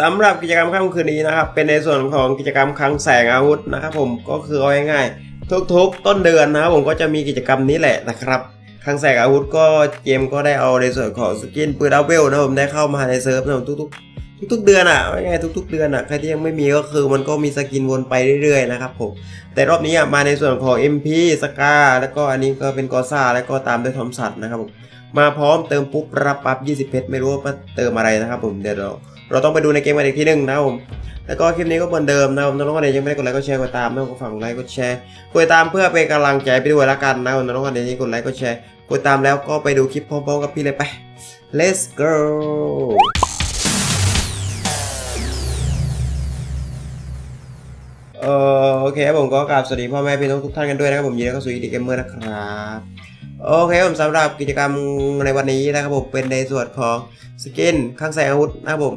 สำหรับกิจกรรมค่ำคืนนี้นะครับ เป็นในส่วนของกิจกรรมคลังแสงอาวุธนะครับ ผมก็คือเอาง่ายๆทุกๆ ต้นเดือนนะครับผมก็จะมีกิจกรรมนี้แหละนะครับคลังแสงอาวุธก็เกมก็ได้เอาในส่วนของสกินปืนอัพเวลนะครับผมได้เข้ามาในเซิร์ฟนะครับทุกๆ ทุกๆเดือนอะง่ายๆทุก ๆ เดือนอะใครที่ยังไม่มีก็คือมันก็มีสกินวนไปเรื่อยๆนะครับผมแต่รอบนี้อะมาในส่วนของ MP สกาแล้วก็อันนี้ก็เป็นกอซ่าแล้วก็ตามด้วยทอมสันนะครับผมมาพร้อมเติมปุ๊บรับปั๊บ20 เพชรไม่รู้ว่าเติมอะไรนะครับผมเดี๋ยวเรา เราต้องไปดูในเกมกันอีกทีหนึ่งนะผมแล้วก็คลิปนี้ก็เหมือนเดิมนะครับผมน้องๆคนไหนยังไม่ได้กดไลค์กดแชร์กดตามนะครับก็ฝากกดไลค์กดแชร์กดตามเพื่อเป็นกำลังใจไปด้วยละกันนะครับผมน้องๆคนไหนที่กดไลค์กดแชร์กดตามแล้วก็ไปดูคลิปพร้อมๆกับพี่เลยไป let's go เออโอเคผมก็กราบสวัสดีพ่อแม่พี่น้องทุกท่านกันด้วยนะครับผมยินดีต้อนรับสู่อีดีเกมเมอร์นะครับโอเคผมสำหรับกิจกรรมในวันนี้นะครับผมเป็นในส่วนของสกินข้างแสงอาวุธนะครับผม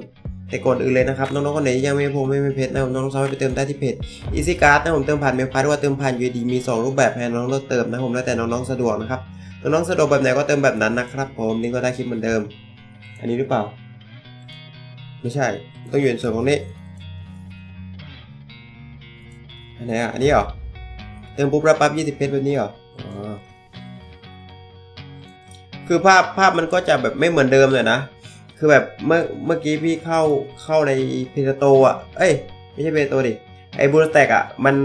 แต่ก่อนอื่นเลยนะครับน้องๆคนไหนยังไม่พงไม่มีเพชรนะครับน้องๆสามารถไปเติมได้ที่เพจ Easy Card นะผมเติมผ่านเมลพาร์หรือว่าเติมผ่าน UD มี 2 รูปแบบให้น้องๆเลือกเติมนะผมแล้วแต่น้องๆสะดวกนะครับน้องๆสะดวกแบบไหนก็เติมแบบนั้นนะครับผมลิงก์ก็ได้คลิปเหมือนเดิม อันนี้หรือเปล่า ไม่ใช่ต้องอยู่ในส่วนของนี้อันไหนอะอันนี้เหรอเติมปุ๊บรับปั๊บ20 เพชรแบบนี้เหรออ๋อคือภาพภาพมันก็จะแบบไม่เหมือนเดิมเลยนะ คือแบบเมื่อเมื่อกี้พี่เข้าเข้าในเพจโตอะ เอ้ย ไม่ใช่เพจโตดิ ไอ้บูสแตกอะ มัน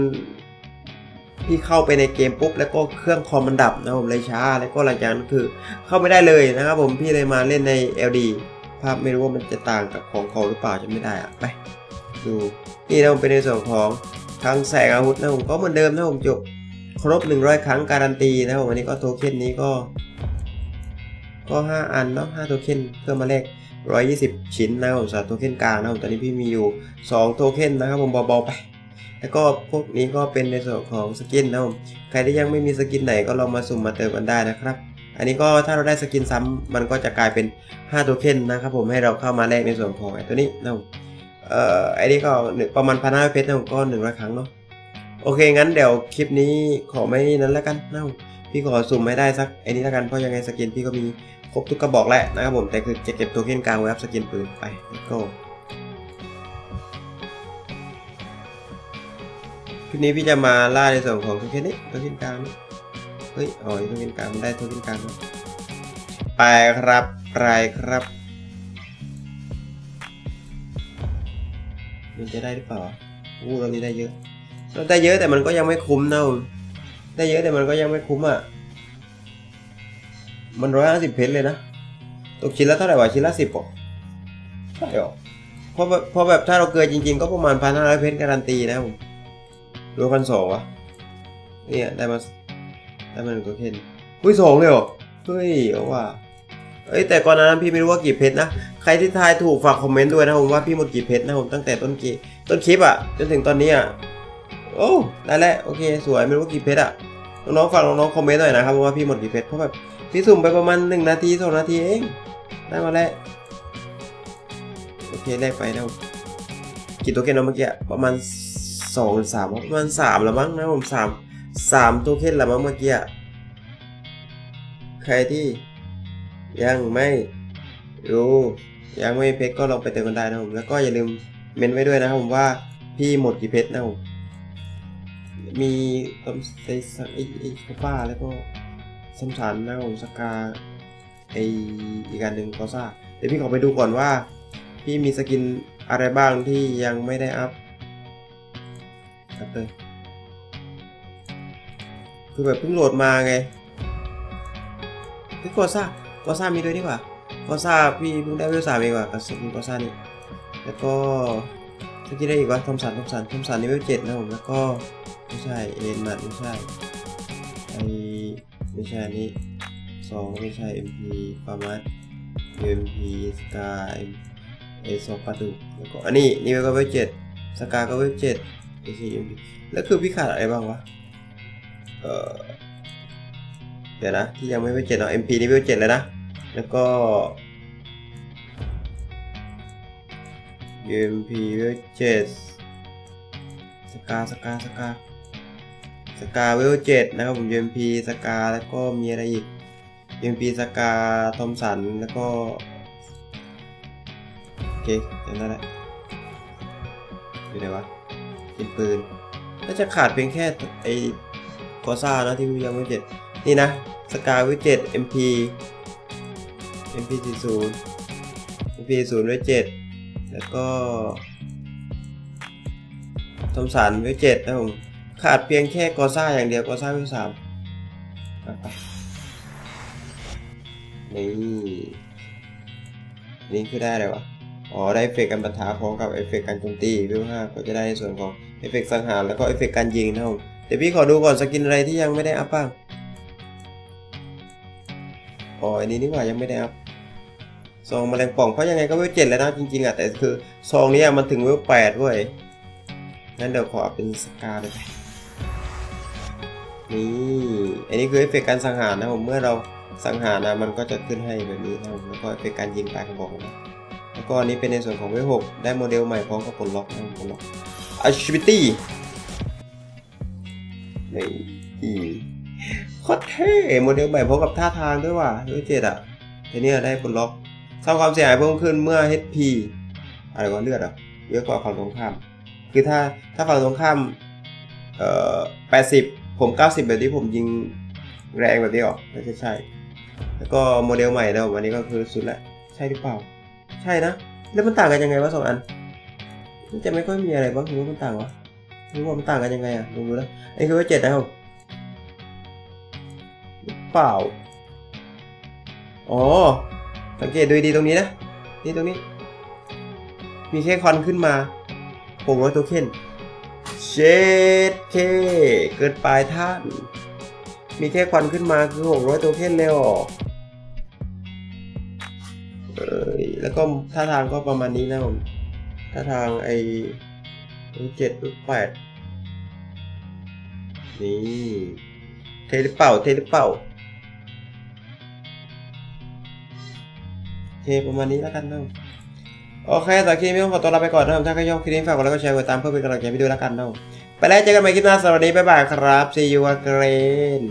พี่เข้าไปในเกมปุ๊บ แล้วก็เครื่องคอมมันดับนะผมเลยช้า แล้วก็หลังจากนั้นคือเข้าไม่ได้เลยนะครับผมพี่เลยมาเล่นใน LD ภาพไม่รู้ว่ามันจะต่างกับของเขาหรือเปล่าจะไม่ได้อะ ไป ดู นี่นะผมเป็นในส่วนของทางแสงอาวุธนะผมก็เหมือนเดิมนะผมจบครบ 100 ครั้งการันตีนะผมวันนี้ก็โทเค็นนี้ก็ ก็ 5 อันเนาะ5โทเค็นเพื่อมาแลก120 ชิ้นนะครับผมสำหรับโทเค็นกลางนะครับผมตอนนี้พี่มีอยู่ 2 โทเค็นนะครับผมเบาๆไป แล้วก็พวกนี้ก็เป็นในส่วนของสกินนะครับผมใครที่ยังไม่มีสกินไหนก็ลองมาสุ่มมาเติมกันได้นะครับ อันนี้ก็ถ้าเราได้สกินซ้ำมันก็จะกลายเป็น 5 โทเค็นนะครับผมให้เราเข้ามาแลกในส่วนของไอ้ตัวนี้นะครับผมเอ่อไอ้นี่ก็ประมาณพันห้าเพชรนะผมก็หนึ่งร้อยครั้งเนาะโอเคงั้นเดี๋ยวคลิปนี้ขอไม่นั้นแล้วกันนะครับผม พี่ขอสุ่มไม่ได้สักไอ้นี้แล้วกันเพราะยังไงสกินพี่ก็มีครบทุกกระบอกแล้วนะครับผมแต่คือจะเก็บตัวเค็นกลางไว้อัพสกินปืนไปก็คลิปนี้พี่จะมาล่าในส่วนของตัวเค็นนี้ตัวเค็นกลางนี่เฮ้ยอ๋อตัวเค็นกลางมันได้ตัวเค็นกลางแล้วไปครับไปครับมันจะได้หรือเปล่าอู้เรานี้ได้เยอะเราได้เยอะแต่มันก็ยังไม่คุ้มนะผม ได้เยอะแต่มันก็ยังไม่คุ้มอะ มันร้อยห้าสิบเพชรเลยนะ ตกชิ้นละเท่าไหร่วะชิ้นละสิบหรอใช่หรอเพราะแบบเพราะแบบถ้าเราเกลือจริง ๆ ก็ประมาณพันห้าร้อยเพชรการันตีนะผมรวมพันสองวะ เนี่ยได้มาได้มาหนึ่งตัวเคนอุ้ยสองเลยเหรอ เฮ้ยเอาว่าเอ้ยแต่ก่อนนั้นพี่ไม่รู้ว่ากี่เพชรนะ ใครที่ทายถูกฝากคอมเมนต์ด้วยนะผมว่าพี่หมดกี่เพชรนะผมตั้งแต่ต้นกีต้นคลิปอะจนถึงตอนนี้อะ โอ้ได้แล้วโอเค สวยไม่รู้กี่เพชรอะน้องๆฝากน้องๆคอมเมนต์หน่อยนะครับว่าพี่หมดกี่เพชรเพราะแบบพี่สุ่มไปประมาณ1นาที2นาทีเองได้มาแล้วโอเคแรกไปนะกี่ตัวเค็นเราเมื่อกี้ประมาณ2หรือ3ประมาณ3แล้วมั้งนะผม3 3ตัวเค็นแล้วมั้งเมื่อกี้ใครที่ยังไม่รู้ยังไม่เพชรก็ลองไปเติมกันได้นะผมแล้วก็อย่าลืมเมนไว้ด้วยนะครับผมว่าพี่หมดกี่เพชรนะผม มีต้มไอ้สักไอ้ไอ้ข้าวป้าแล้วก็สมสันนะครับผมสกาไออีกการหนึ่งกอซ่าเดี๋ยวพี่ขอไปดูก่อนว่า พี่มีสกินอะไรบ้างที่ยังไม่ได้อัพครับเลยคือแบบเพิ่งโหลดมาไงพี่กอซ่ากอซ่ามีด้วยนี่หว่ากอซ่าพี่เพิ่งได้เวลสามเองว่ะกับสกินกอซ่านี่แล้วก็สกินได้อีกวะทอมสันทอมสันทอมสันนี่เวลเจ็ดนะครับผมแล้วก็ ไม่ใช่เอ็นมัดไม่ใช่ไอไม่ใช่นี้สองไม่ใช่ MP ฟาร์มัส MP สกาเอสองปลาดุกแล้วก็อันนี้นี่ก็เวฟเจ็ดสกาก็เวฟเจ็ดไม่ใช่ MP แล้วคือพี่ขาดอะไรบ้างวะเออเดี๋ยวนะที่ยังไม่เวฟเจ็ดเนาะ MP นี่เวฟเจ็ดเลยนะแล้วก็ MP เวฟเจ็ดสกาสกาสกา สกาเวลเจ็ดนะครับผม UMP สกาแล้วก็มีอะไรอีก UMP สกาทอมสันแล้วก็โอเคจำได้แล้วอยู่ไหนวะกินปืนน่าจะขาดเพียงแค่ไอ้กอซ่านะที่ยังไม่เจ็ดนี่นะสกาวิเจ็ด MP MP 4 0 MP 0ไว้เจ็ดแล้วก็ทอมสันไว้เจ็ดนะผม ขาดเพียงแค่กอซ่าอย่างเดียวกอซ่าไว้สามนี่ นี่คือได้อะไรวะ อ๋อ ได้เอฟเฟกต์การปะทะพร้อมกับเอฟเฟกต์การโจมตีวิวห้าก็จะได้ในส่วนของเอฟเฟกต์สังหารแล้วก็เอฟเฟกต์การยิงนะครับเดี๋ยวพี่ขอดูก่อนสกินอะไรที่ยังไม่ได้อัพบ้าง อ๋อ อันนี้นี่หว่ายังไม่ได้อัพซองแมลงป่องเพราะยังไงก็เวลเจ็ดแล้วนะจริงๆอะแต่คือซองนี้มันถึงเวลแปดเว้ยงั้นเดี๋ยวขอเป็นสกาเลย นี่อันนี้คือเอฟเฟกต์การสังหารนะผมเมื่อเราสังหารนะมันก็จะขึ้นให้แบบนี้นะแล้วก็เอฟเฟกต์การยิงปลายกระบอกนะแล้วก็อันนี้เป็นในส่วนของเวลหกได้โมเดลใหม่พร้อมกับปลดล็อกนะปลดล็อก Activity นี่โคตรเท่โมเดลใหม่พร้อมกับท่าทางด้วยว่ะเวลเจ็ดอะทีเนี้ยได้ปลดล็อกสร้างความเสียหายเพิ่มขึ้นเมื่อ HP อะไรวะเลือดอะเยอะกว่าฝั่งตรงข้าม คือถ้าถ้าฝั่งตรงข้ามเอ่อ80 ผม 90 แบบนี้ผมยิงแรงแบบนี้ออกไม่ใช่ใช่ แล้วก็โมเดลใหม่นะผมอันนี้ก็คือสุดละใช่หรือเปล่า ใช่นะ แล้วมันต่างกันยังไงวะสองอันมันจะไม่ค่อยมีอะไรบ้างหรือว่ามันต่างวะหรือว่ามันต่างกันยังไงอะลองดูนะอันนี้คือว่าเจ็ดนะครับเปล่า อ๋อ สังเกตดูดีตรงนี้นะ นี่ตรงนี้ มีแค่ควันขึ้นมาหกร้อยโทเค็น เชดเคเกิดปลายท่าน มีแค่ควันขึ้นมาคือหกร้อยโทเค็นเลยเหรอเอ้ยแล้วก็ท่าทางก็ประมาณนี้นะผมท่าทางไอ้เจ็ดแปดนี่เทหรือเปล่าเทหรือเปล่าเคประมาณนี้แล้วกันนะ โอเคตอนคลิปนี้ต้องขอตัวลาไปก่อนนะครับถ้าใครชอบคลิปนี้ฝากกดไลค์กดแชร์กดติดตามเพื่อเป็นกำลังใจให้ดูแล้วกันเนาะไปแล้วเจอกันใหม่คลิปหน้าสวัสดีบ๊ายบายครับ see you again